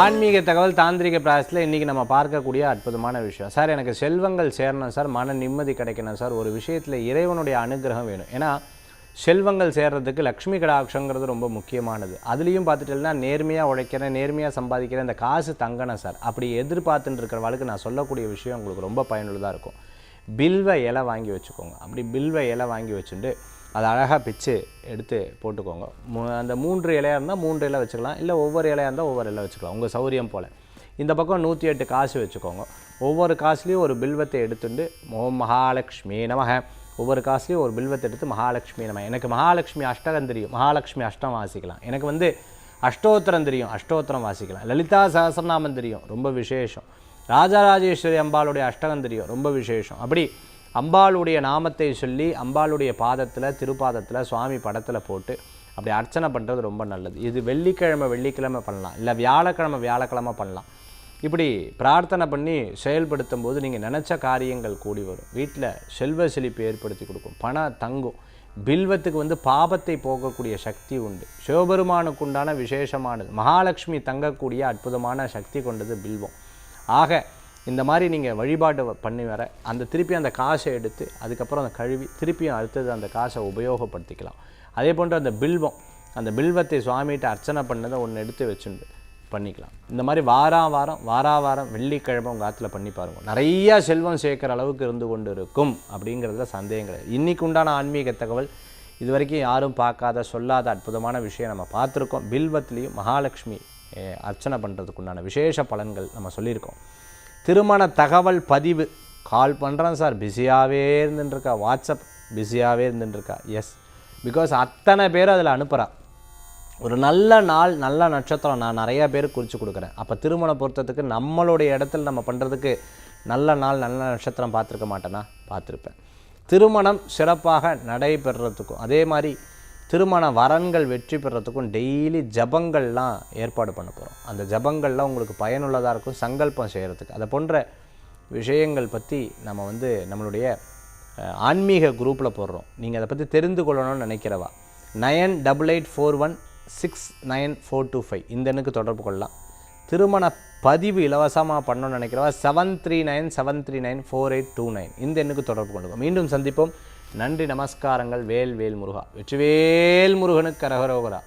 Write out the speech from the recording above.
ஆன்மீக தகவல் தாந்திரிக பிராயத்தில் இன்றைக்கி நம்ம பார்க்கக்கூடிய அற்புதமான விஷயம். சார் எனக்கு செல்வங்கள் சேரணும் சார் மன நிம்மதி கிடைக்கணும் சார். ஒரு விஷயத்தில் இறைவனுடைய அனுகிரகம் வேணும். ஏன்னா செல்வங்கள் சேர்றதுக்கு லக்ஷ்மி கடாட்சங்கிறது ரொம்ப முக்கியமானது. அதுலேயும் பார்த்துட்டேன்னா நேர்மையாக உழைக்கிறேன் நேர்மையாக சம்பாதிக்கிறேன் இந்த காசு தங்கணும் சார். அப்படி எதிர்பார்த்துட்டு இருக்கிறவளுக்கு நான் சொல்லக்கூடிய விஷயம் உங்களுக்கு ரொம்ப பயனுள்ளதாக இருக்கும். பில்வ இலை வாங்கி வச்சுக்கோங்க. அப்படி பில்வ இலை வாங்கி வச்சுட்டு அதை அழகாக பிச்சு எடுத்து போட்டுக்கோங்க. மூ- அந்த மூன்று இலையாக இருந்தால் மூன்று இலை வச்சுக்கலாம். இல்லை ஒவ்வொரு இலையாக இருந்தால் ஒவ்வொரு இலை வச்சுக்கலாம். உங்கள் சௌரியம் போல். இந்த பக்கம் நூற்றி எட்டு காசு வச்சுக்கோங்க. ஒவ்வொரு காசுலேயும் ஒரு பில்வத்தை எடுத்துட்டு ஓம் மகாலட்சுமி நமக. ஒவ்வொரு காசுலேயும் ஒரு பில்வத்தை எடுத்து மகாலட்சுமி நம எனக்கு மகாலட்சுமி அஷ்டகம் தெரியும். மகாலட்சுமி அஷ்டம் வாசிக்கலாம். எனக்கு வந்து அஷ்டோத்திரம் தெரியும். அஷ்டோத்திரம் வாசிக்கலாம். லலிதா சஹஸ்ரநாமம் தெரியும். ரொம்ப விசேஷம். ராஜராஜேஸ்வரி அம்பாளுடைய அஷ்டகம் தெரியும். ரொம்ப விசேஷம். அப்படி அம்பாளுடைய நாமத்தை சொல்லி அம்பாளுடைய பாதத்தில் திருப்பாதத்தில் சுவாமி படத்தில் போட்டு அப்படி அர்ச்சனை பண்ணுறது ரொம்ப நல்லது. இது வெள்ளிக்கிழமை வெள்ளிக்கிழமை பண்ணலாம். இல்லை வியாழக்கிழமை வியாழக்கிழமை பண்ணலாம். இப்படி பிரார்த்தனை பண்ணி செயல்படுத்தும் போது நீங்கள் நினச்ச காரியங்கள் கூடி வரும். வீட்டில் செல்வ செழிப்பு ஏற்படுத்தி கொடுக்கும். பணம் தங்கும். பில்வத்துக்கு வந்து பாபத்தை போகக்கூடிய சக்தி உண்டு. சிவபெருமானுக்கு உண்டான விசேஷமானது. மகாலட்சுமி தங்கக்கூடிய அற்புதமான சக்தி கொண்டது பில்வம். ஆக இந்த மாதிரி நீங்கள் வழிபாடு பண்ணி வர அந்த திருப்பி அந்த காசை எடுத்து அதுக்கப்புறம் அந்த கழுவி திருப்பியும் அடுத்தது அந்த காசை உபயோகப்படுத்திக்கலாம். அதே போன்று அந்த பில்வம் அந்த பில்வத்தை சுவாமிகிட்ட அர்ச்சனை பண்ணதை ஒன்று எடுத்து வச்சுண்டு பண்ணிக்கலாம். இந்த மாதிரி வாரா வாரம் வாரா வாரம் வெள்ளிக்கிழமை உங்கள் ஆற்றுல பண்ணி பாருங்கள் நிறையா செல்வம் சேர்க்குற அளவுக்கு இருந்து கொண்டு இருக்கும் அப்படிங்கிறதுல சந்தேகம் கிடையாது இன்றைக்கு உண்டான ஆன்மீக தகவல் இது வரைக்கும் யாரும் பார்க்காத சொல்லாத அற்புதமான விஷயம் நம்ம பார்த்துருக்கோம். பில்வத்துலேயும் மகாலட்சுமி அர்ச்சனை பண்ணுறதுக்கு உண்டான விசேஷ பலன்கள் நம்ம சொல்லியிருக்கோம். திருமண தகவல் பதிவு. கால் பண்ணுறேன் சார். பிஸியாகவே இருந்துட்டுருக்கா வாட்ஸ்அப் பிஸியாகவே இருந்துட்டுருக்கா எஸ் பிகாஸ் அத்தனை பேர் அதில் அனுப்புகிறா ஒரு நல்ல நாள் நல்ல நட்சத்திரம் நான் நிறையா பேர் குறித்து கொடுக்குறேன். அப்போ திருமண பொருத்தத்துக்கு நம்மளுடைய இடத்துல நம்ம பண்ணுறதுக்கு நல்ல நாள் நல்ல நட்சத்திரம் பார்த்துருக்க மாட்டேனா பார்த்துருப்பேன். திருமணம் சிறப்பாக நடைபெறத்துக்கும் அதே மாதிரி திருமண வரன்கள் வெற்றி பெறத்துக்கும் டெய்லி ஜபங்கள்லாம் ஏற்பாடு பண்ண போகிறோம் அந்த ஜபங்கள்லாம் உங்களுக்கு பயனுள்ளதாக இருக்கும் சங்கல்பம் செய்கிறதுக்கு அதை போன்ற விஷயங்கள் பற்றி நம்ம வந்து நம்மளுடைய ஆன்மீக குரூப்பில் போடுறோம். நீங்கள் அதை பற்றி தெரிந்து கொள்ளணும்னு நினைக்கிறவா? Nine double eight four one six nine four two five. இந்த எண்ணுக்கு தொடர்பு கொள்ளலாம். திருமண பதிவு இலவசமாக பண்ணணும்னு நினைக்கிறவா? Seven three nine seven three nine four eight two nine. இந்த எண்ணுக்கு தொடர்பு கொள்ளுங்க. மீண்டும் சந்திப்போம். நன்றி நமஸ்காரங்கள். வேல் வேல் முருகா. வெற்றிவேல் முருகனுக்கு கரகரோகரா.